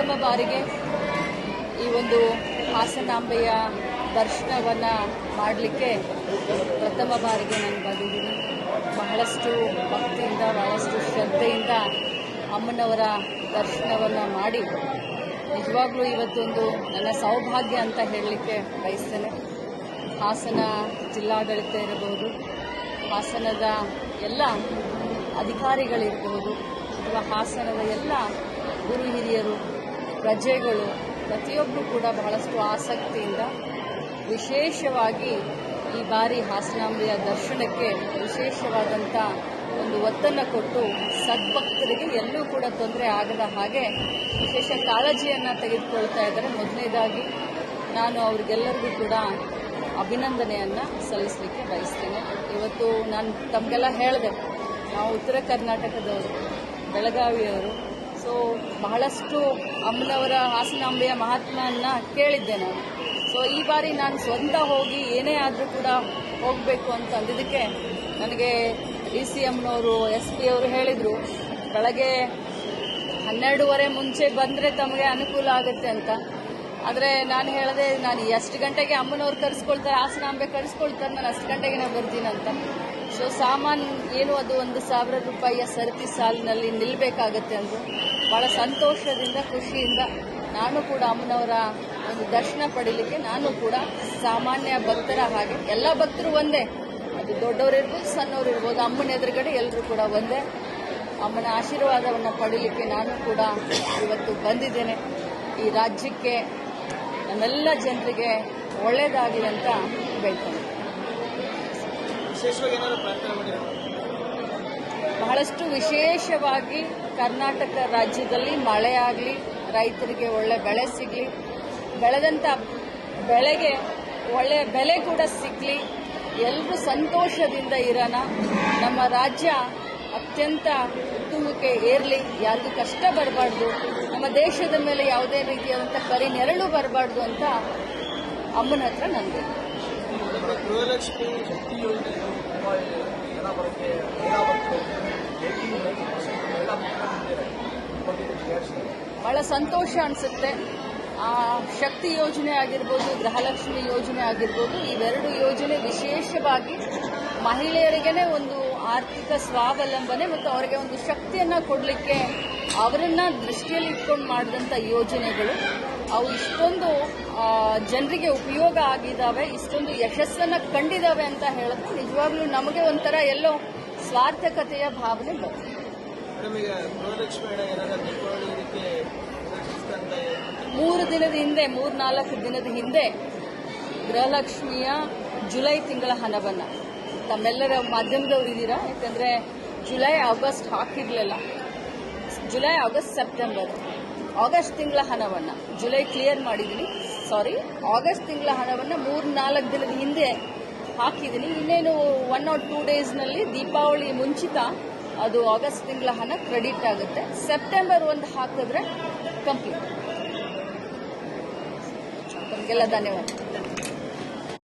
ಪ್ರಥಮ ಬಾರಿಗೆ ಈ ಒಂದು ಹಾಸನಾಂಬೆಯ ದರ್ಶನವನ್ನು ಮಾಡಲಿಕ್ಕೆ ಪ್ರಥಮ ಬಾರಿಗೆ ನಾನು ಬಂದಿದ್ದೀನಿ. ಬಹಳಷ್ಟು ಭಕ್ತಿಯಿಂದ, ಬಹಳಷ್ಟು ಶ್ರದ್ಧೆಯಿಂದ ಅಮ್ಮನವರ ದರ್ಶನವನ್ನು ಮಾಡಿ ನಿಜವಾಗ್ಲೂ ಇವತ್ತೊಂದು ನನ್ನ ಸೌಭಾಗ್ಯ ಅಂತ ಹೇಳಲಿಕ್ಕೆ ಬಯಸ್ತೇನೆ. ಹಾಸನ ಜಿಲ್ಲಾಡಳಿತ ಇರಬಹುದು, ಹಾಸನದ ಎಲ್ಲ ಅಧಿಕಾರಿಗಳಿರಬಹುದು, ಅಥವಾ ಹಾಸನದ ಎಲ್ಲ ಗುರು ಹಿರಿಯರು ಪ್ರಜೆಗಳು ಪ್ರತಿಯೊಬ್ಬರು ಕೂಡ ಬಹಳಷ್ಟು ಆಸಕ್ತಿಯಿಂದ ವಿಶೇಷವಾಗಿ ಈ ಬಾರಿ ಹಾಸನಾಂಬೆಯ ದರ್ಶನಕ್ಕೆ ವಿಶೇಷವಾದಂಥ ಒಂದು ಒತ್ತನ್ನು ಕೊಟ್ಟು ಸದ್ಭಕ್ತರಿಗೆ ಎಲ್ಲೂ ಕೂಡ ತೊಂದರೆ ಆಗದ ಹಾಗೆ ವಿಶೇಷ ಕಾಳಜಿಯನ್ನು ತೆಗೆದುಕೊಳ್ತಾ ಇದ್ದಾರೆ. ಮೊದಲನೇದಾಗಿ ನಾನು ಅವ್ರಿಗೆಲ್ಲರಿಗೂ ಕೂಡ ಅಭಿನಂದನೆಯನ್ನು ಸಲ್ಲಿಸಲಿಕ್ಕೆ ಬಯಸ್ತೇನೆ. ಇವತ್ತು ನಾನು ತಮಗೆಲ್ಲ ಹೇಳಿದೆ, ನಾವು ಉತ್ತರ ಕರ್ನಾಟಕದವರು, ಬೆಳಗಾವಿಯವರು ಸೊ ಬಹಳಷ್ಟು ಅಮ್ಮನವರ ಹಾಸನಾಂಬೆಯ ಮಹಾತ್ಮನ್ನ ಕೇಳಿದ್ದೆ ನಾನು. ಸೊ ಈ ಬಾರಿ ನಾನು ಸ್ವಂತ ಹೋಗಿ ಏನೇ ಆದರೂ ಕೂಡ ಹೋಗಬೇಕು ಅಂತ ಅಂದಿದ್ದಕ್ಕೆ ನನಗೆ ಡಿ ಸಿ ಎಮ್ನವರು ಎಸ್ ಪಿ ಅವರು ಹೇಳಿದರು, ಬೆಳಗ್ಗೆ ಹನ್ನೆರಡೂವರೆ ಮುಂಚೆ ಬಂದರೆ ತಮಗೆ ಅನುಕೂಲ ಆಗುತ್ತೆ ಅಂತ. ಆದರೆ ನಾನು ಹೇಳಿದೆ ನಾನು ಎಷ್ಟು ಗಂಟೆಗೆ ಅಮ್ಮನವ್ರು ಕರೆಸ್ಕೊಳ್ತಾರೆ, ಹಾಸನಾಂಬೆ ಕರೆಸ್ಕೊಳ್ತಾರೆ, ನಾನು ಅಷ್ಟು ಗಂಟೆಗೆ ನಾನು ಬರ್ತೀನಿ ಅಂತ. ಸೊ ಸಾಮಾನು ಏನು ಅದು ಒಂದು ಸಾವಿರ ರೂಪಾಯಿಯ ಸರತಿ ಸಾಲಿನಲ್ಲಿ ನಿಲ್ಲಬೇಕಾಗತ್ತೆ ಅಂದರು. ಭಾಳ ಸಂತೋಷದಿಂದ, ಖುಷಿಯಿಂದ ನಾನು ಕೂಡ ಅಮ್ಮನವರ ಒಂದು ದರ್ಶನ ಪಡೀಲಿಕ್ಕೆ ನಾನು ಕೂಡ ಸಾಮಾನ್ಯ ಭಕ್ತರ ಹಾಗೆ, ಎಲ್ಲ ಭಕ್ತರು ಒಂದೇ. ಅದು ದೊಡ್ಡವರು ಇರ್ಬೋದು, ಸಣ್ಣವ್ರು ಇರ್ಬೋದು, ಅಮ್ಮನ ಎದುರುಗಡೆ ಎಲ್ಲರೂ ಕೂಡ ಒಂದೇ. ಅಮ್ಮನ ಆಶೀರ್ವಾದವನ್ನು ಪಡೀಲಿಕ್ಕೆ ನಾನು ಕೂಡ ಇವತ್ತು ಬಂದಿದ್ದೇನೆ. ಈ ರಾಜ್ಯಕ್ಕೆ ನಮ್ಮೆಲ್ಲ ಜನರಿಗೆ ಒಳ್ಳೆಯದಾಗಿದೆ ಅಂತ ಬೇಡ್ತೇನೆ. ಬಹಳಷ್ಟು ವಿಶೇಷವಾಗಿ ಕರ್ನಾಟಕ ರಾಜ್ಯದಲ್ಲಿ ಮಳೆ ಆಗಲಿ, ರೈತರಿಗೆ ಒಳ್ಳೆ ಬೆಳೆ ಸಿಗಲಿ ಬೆಳೆದಂಥ ಬೆಳೆಗೆ ಒಳ್ಳೆ ಬೆಲೆ ಕೂಡ ಸಿಗಲಿ ಎಲ್ಲರೂ ಸಂತೋಷದಿಂದ ಇರೋಣ. ನಮ್ಮ ರಾಜ್ಯ ಅತ್ಯಂತ ಉತ್ತುಂಗಕ್ಕೆ ಏರಲಿ, ಯಾರಿಗೂ ಕಷ್ಟ ಬರಬಾರ್ದು. ನಮ್ಮ ದೇಶದ ಮೇಲೆ ಯಾವುದೇ ರೀತಿಯಾದಂಥ ಕರಿ ನೆರಳು ಬರಬಾರ್ದು ಅಂತ ಅಮ್ಮನ ಹತ್ರ ನಮ್ಮ ಗೃಹಲಕ್ಷ್ಮಿ ಯೋಜನೆ ತುಂಬ ಜನ ಸಂತೋಷ ಅನಿಸುತ್ತೆ. ಆ ಶಕ್ತಿ ಯೋಜನೆ ಆಗಿರ್ಬೋದು, ಗೃಹಲಕ್ಷ್ಮಿ ಯೋಜನೆ ಆಗಿರ್ಬೋದು, ಇವೆರಡು ಯೋಜನೆ ವಿಶೇಷವಾಗಿ ಮಹಿಳೆಯರಿಗೇನೆ ಒಂದು ಆರ್ಥಿಕ ಸ್ವಾವಲಂಬನೆ ಮತ್ತು ಅವರಿಗೆ ಒಂದು ಶಕ್ತಿಯನ್ನು ಕೊಡಲಿಕ್ಕೆ ಅವರನ್ನು ದೃಷ್ಟಿಯಲ್ಲಿ ಇಟ್ಕೊಂಡು ಮಾಡಿದಂಥ ಯೋಜನೆಗಳು. ಅವು ಇಷ್ಟೊಂದು ಜನರಿಗೆ ಉಪಯೋಗ ಆಗಿದ್ದಾವೆ ಇಷ್ಟೊಂದು ಯಶಸ್ಸನ್ನು ಕಂಡಿದ್ದಾವೆ ಅಂತ ಹೇಳಿದ್ರೆ ನಿಜವಾಗ್ಲೂ ನಮಗೆ ಒಂಥರ ಎಲ್ಲೋ ಸ್ವಾರ್ಥಕತೆಯ ಭಾವನೆ ಬರುತ್ತೆ ಮೂರು ದಿನದ ಹಿಂದೆ ಮೂರು ನಾಲ್ಕು ದಿನದ ಹಿಂದೆ ಗೃಹಲಕ್ಷ್ಮಿಯ ಜುಲೈ ತಿಂಗಳ ಹಣವನ್ನು ತಮ್ಮೆಲ್ಲರ ಮಾಧ್ಯಮದವ್ರು ಇದ್ದೀರಾ? ಯಾಕಂದರೆ July August ಹಾಕಿರಲಿಲ್ಲ. July August September. August ತಿಂಗಳ ಹಣವನ್ನು, ಜುಲೈ ಕ್ಲಿಯರ್ ಮಾಡಿದ್ದೀನಿ ಸಾರಿ ಆಗಸ್ಟ್ ತಿಂಗಳ ಹಣವನ್ನು ಮೂರು ನಾಲ್ಕು ದಿನದ ಹಿಂದೆ ಹಾಕಿದ್ದೀನಿ ಇನ್ನೇನು ಒನ್ ಆರ್ ಟೂ ಡೇಸ್ನಲ್ಲಿ ದೀಪಾವಳಿ ಮುಂಚಿತ ಅದು ಆಗಸ್ಟ್ ತಿಂಗಳ ಹಣ ಕ್ರೆಡಿಟ್ ಆಗುತ್ತೆ. ಸೆಪ್ಟೆಂಬರ್ ಒಂದು ಹಾಕಿದ್ರೆ ಕಂಪ್ಲೀಟ್ ನಮಗೆಲ್ಲ ಧನ್ಯವಾದ.